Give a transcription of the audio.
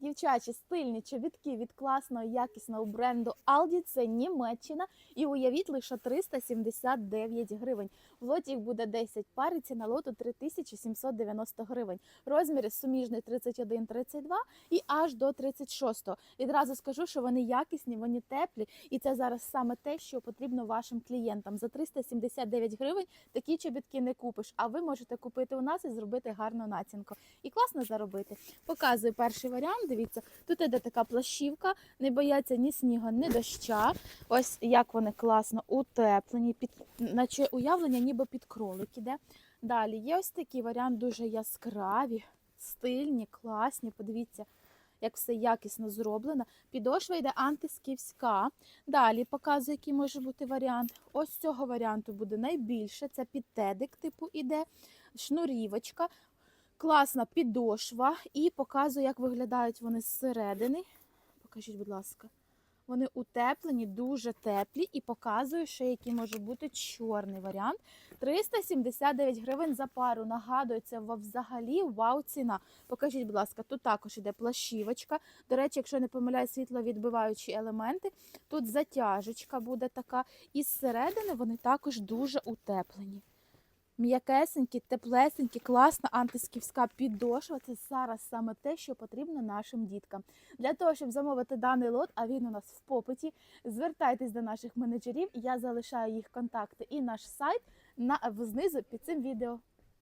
Дівчачі стильні чобітки від класного якісного бренду Aldi. Це Німеччина. І уявіть лише 379 гривень. В лоті їх буде 10 пар, і ціна лоту 3790 гривень. Розміри суміжний 31-32 і аж до 36. Відразу скажу, що вони якісні, вони теплі, і це зараз саме те, що потрібно вашим клієнтам. За 379 гривень такі чобітки не купиш, а ви можете купити у нас і зробити гарну націнку. І класно заробити. Показую перший варіант. Дивіться, тут іде така плащівка, не бояться ні снігу, ні доща. Ось як вони класно утеплені, під наче уявлення, ніби під кролик іде. Далі є ось такий варіант, дуже яскраві, стильні, класні. Подивіться, як все якісно зроблено. Підошва йде антисківська. Далі показую, який може бути варіант. Ось цього варіанту буде найбільше. Це під тедик, типу, іде шнурівочка. Класна підошва і показую, як виглядають вони зсередини. Покажіть, будь ласка. Вони утеплені, дуже теплі, і показую, ще який може бути чорний варіант. 379 гривень за пару. Нагадую, це взагалі вау ціна. Покажіть, будь ласка, тут також іде плащівочка. До речі, якщо не помиляю, світловідбиваючі елементи. Тут затяжечка буде така. І зсередини вони також дуже утеплені. М'якесенькі, теплесенькі, класна антисківська підошва. Це зараз саме те, що потрібно нашим діткам. Для того, щоб замовити даний лот, а він у нас в попиті, звертайтесь до наших менеджерів. Я залишаю їх контакти і наш сайт на знизу під цим відео.